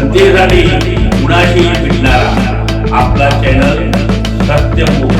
सत्तेसाठी कुणाशी भेटणारा आपला चॅनल सत्यमोह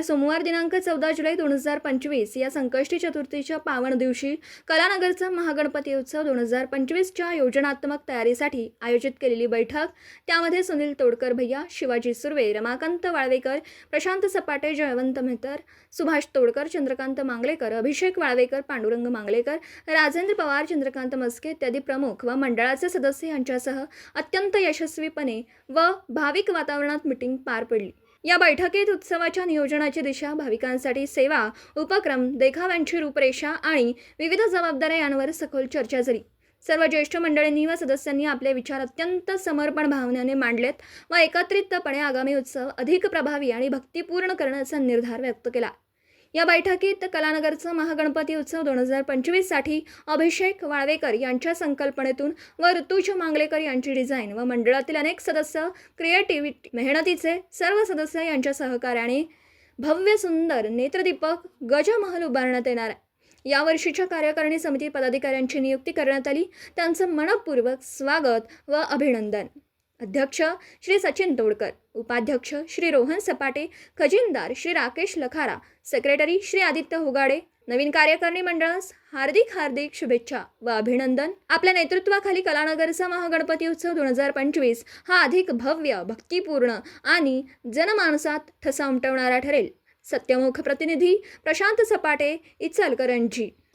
काल सोमवार दिनांक चौदा जुलै दोन हजार पंचवीस या संकष्टी चतुर्थीच्या पावन दिवशी कलानगरचा महागणपती उत्सव दोन हजार पंचवीसच्या योजनात्मक तयारीसाठी आयोजित केलेली बैठक. त्यामध्ये सुनील तोडकर भैया शिवाजी सुर्वे रमाकांत वाळवेकर प्रशांत सपाटे जयवंत मेहतर सुभाष तोडकर चंद्रकांत मांगलेकर अभिषेक वाळवेकर पांडुरंग मांगलेकर राजेंद्र पवार चंद्रकांत मस्के इत्यादी प्रमुख व मंडळाचे सदस्य यांच्यासह अत्यंत यशस्वीपणे व भाविक वातावरणात मिटिंग पार पडली. या बैठकीत उत्सवाच्या नियोजनाची दिशा भाविकांसाठी सेवा उपक्रम देखाव्यांची रूपरेषा आणि विविध जबाबदाऱ्या यांवर सखोल चर्चा झाली. सर्व ज्येष्ठ मंडळींनी व सदस्यांनी आपले विचार अत्यंत समर्पण भावनेने मांडलेत व एकत्रितपणे आगामी उत्सव अधिक प्रभावी आणि भक्तिपूर्ण करण्याचा निर्धार व्यक्त केला. या बैठकीत कलानगरचा महागणपती उत्सव दोन हजार पंचवीससाठी अभिषेक वाळवेकर यांच्या संकल्पनेतून व ऋतुज मांगलेकर यांची डिझाईन व मंडळातील अनेक सदस्य क्रिएटिव्हिटी मेहनतीचे सर्व सदस्य यांच्या सहकार्याने भव्य सुंदर नेत्रदीपक गजमहल उभारण्यात येणार आहे. यावर्षीच्या कार्यकारिणी समिती पदाधिकाऱ्यांची नियुक्ती करण्यात आली. त्यांचं मनपूर्वक स्वागत व अभिनंदन. अध्यक्ष श्री सचिन तोडकर उपाध्यक्ष श्री रोहन सपाटे खजिनदार श्री राकेश लखारा सेक्रेटरी श्री आदित्य हुगाडे नवीन कार्यकारिणी मंडळास हार्दिक हार्दिक शुभेच्छा व अभिनंदन. आपल्या नेतृत्वाखाली कलानगरचा महागणपती उत्सव दोन हजार पंचवीस हा अधिक भव्य भक्तिपूर्ण आणि जनमानसात ठसा उमटवणारा ठरेल. सत्यमुख प्रतिनिधी प्रशांत सपाटे इचलकरंजी.